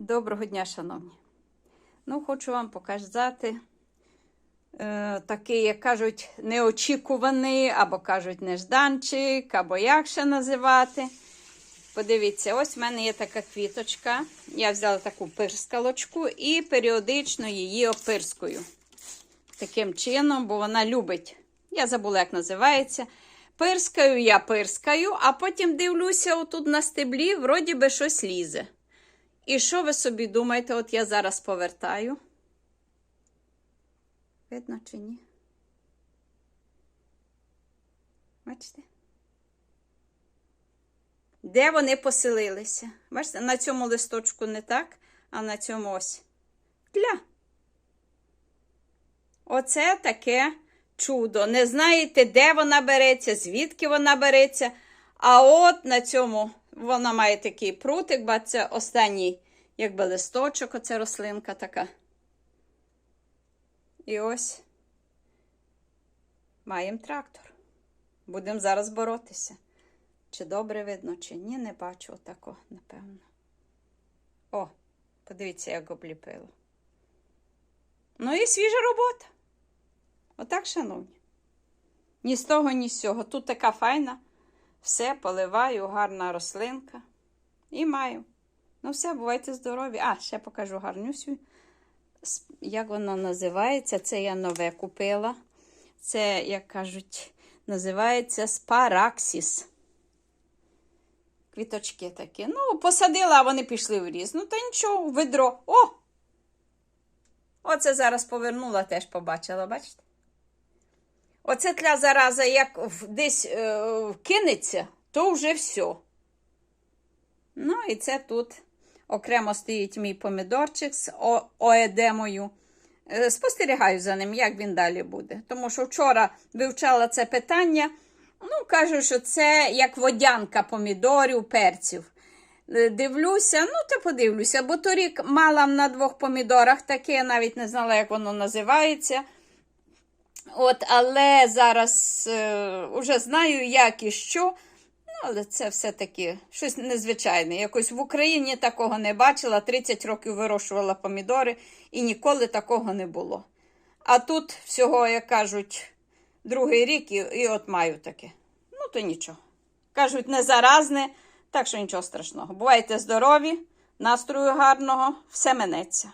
Доброго дня, шановні. Ну, хочу вам показати е, такий, як кажуть, неочікуваний, або кажуть, нежданчик, або як ще називати. Подивіться, ось в мене є така квіточка. Я взяла таку пирскалочку і періодично її опирскую. Таким чином, бо вона любить. Я забула, як називається. Пирскаю я пирскаю, а потім дивлюся отут на стеблі, вроді би щось лізе. І що ви собі думаєте, от я зараз повертаю? Видно чи ні? Бачите? Де вони поселилися? Бачите, на цьому листочку не так, а на цьому ось. Тля. Оце таке чудо. Не знаєте, де вона береться, звідки вона береться. А от на цьому вона має такий прутик, бо це останній, якби листочок, оце рослинка така. І ось маємо трактор. Будемо зараз боротися. Чи добре видно, чи ні, не бачу отако, напевно. О, подивіться, як обліпило. Ну і свіжа робота. Отак, шановні. Ні з того, ні з цього. Тут така файна. Все поливаю, гарна рослинка. І маю. Ну, все, бувайте здорові. А, ще покажу гарнюсю. Як воно називається? Це я нове купила. Це, як кажуть, називається спараксіс. Квіточки такі. Ну, посадила, а вони пішли в різ. Ну, та нічого, ведро. О! Оце зараз повернула, теж побачила, бачите? Оце тля зараза, як десь е, кинеться, то вже все. Ну, і це тут окремо стоїть мій помідорчик з оедемою. Е, спостерігаю за ним, як він далі буде. Тому що вчора вивчала це питання. Ну, кажу, що це як водянка помідорів, перців. Е, Дивлюся, ну, то подивлюся, бо торік мала на двох помідорах таке, я навіть не знала, як воно називається. От, Але зараз е, вже знаю, як і що. Ну, але це все-таки щось незвичайне. Якось в Україні такого не бачила. 30 років вирощувала помідори і ніколи такого не було. А тут всього, як кажуть, другий рік і, і от маю таке. Ну, то нічого. Кажуть, не заразне, так що нічого страшного. Бувайте здорові, настрою гарного, все минеться.